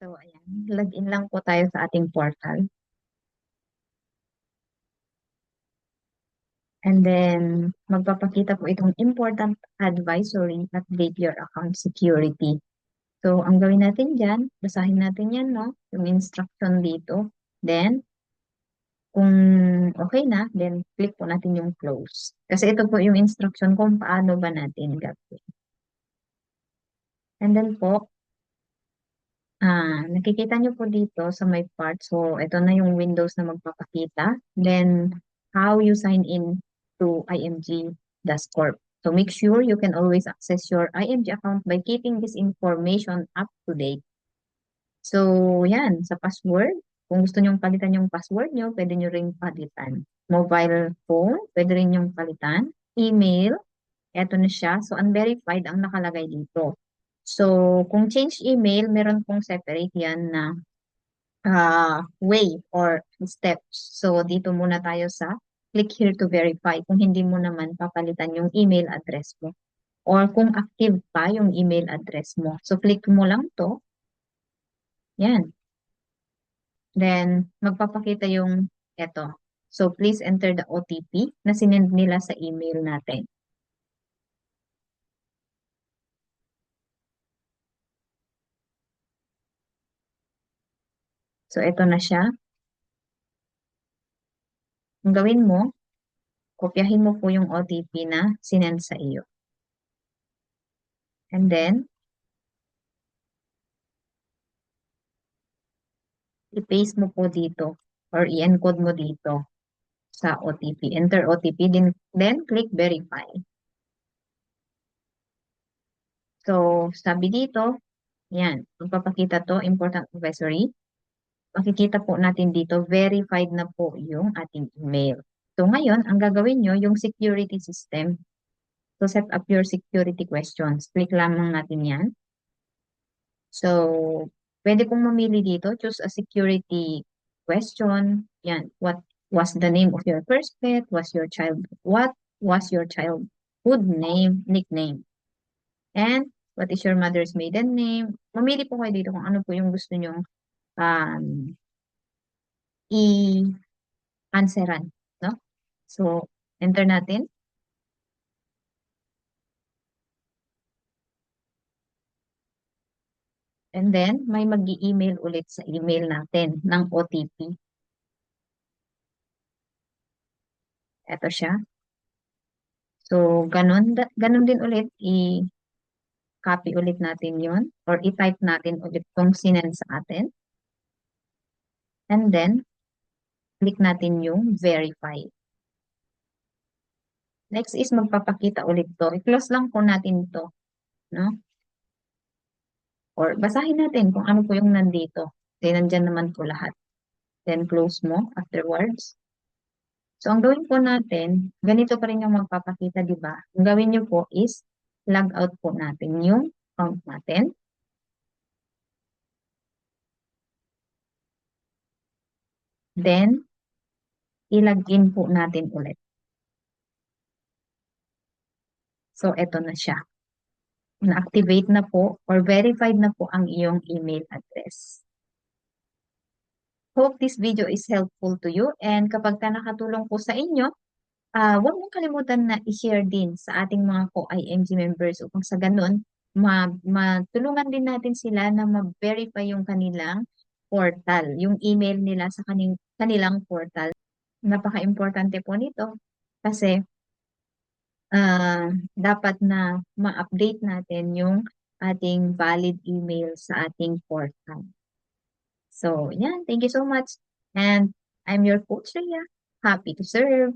So, ayan. Login lang po tayo sa ating portal. And then, magpapakita po itong important advisory at update your account security. So, ang gawin natin dyan, basahin natin yan, no? Yung instruction dito. Then, kung okay na, then click po natin yung close. Kasi ito po yung instruction kung paano ba natin gagawin. And then po, ah, nakikita nyo po dito sa my part. So, ito na yung windows na magpapakita. Then, how you sign in to IMG Corp. So make sure you can always access your IMG account by keeping this information up to date. So, yan, sa password, kung gusto nyong palitan yung password nyo, pwede nyo ring palitan. Mobile phone, pwede rin yung palitan. Email, eto na siya. So, unverified ang nakalagay dito. So, kung change email, meron pong separate yan na uh, way or steps. So, dito muna tayo sa click here to verify kung hindi mo naman papalitan yung email address mo. Or kung active pa yung email address mo. So, click mo lang to. Yan. Then, magpapakita yung eto. So, please enter the OTP na sinend nila sa email natin. So, ito na siya. Ang gawin mo, kopyahin mo po yung OTP na sinend sa iyo. And then, i-paste mo po dito or i-encode mo dito sa OTP. Enter OTP, then, then click verify. So, sabi dito, yan, magpapakita to, important advisory makikita po natin dito, verified na po yung ating email. So ngayon, ang gagawin nyo, yung security system. So set up your security questions. Click lamang natin yan. So, pwede pong mamili dito. Choose a security question. Yan. What was the name of your first pet? Was your child, what was your childhood name, nickname? And what is your mother's maiden name? Mamili po kayo dito kung ano po yung gusto nyong um, i-answeran, no? So, enter natin. And then, may mag email ulit sa email natin ng OTP. Ito siya. So, ganun, ganun din ulit, i-copy ulit natin yon or i-type natin ulit kung sinend sa atin. And then, click natin yung verify. Next is magpapakita ulit to. I-close lang po natin to. No? Or basahin natin kung ano po yung nandito. Then, nandyan naman po lahat. Then, close mo afterwards. So, ang gawin po natin, ganito pa rin yung magpapakita, di ba? Ang gawin nyo po is, log out po natin yung account natin. Then, ilagin po natin ulit. So, eto na siya. Na-activate na po or verified na po ang iyong email address. Hope this video is helpful to you and kapag ka nakatulong po sa inyo, uh, huwag mong kalimutan na i-share din sa ating mga co-IMG members upang sa ganun, ma matulungan din natin sila na ma-verify yung kanilang portal, yung email nila sa kaning, kanilang portal. Napaka-importante po nito kasi uh, dapat na ma-update natin yung ating valid email sa ating portal. So, yan. Thank you so much. And I'm your coach, Rhea. Happy to serve.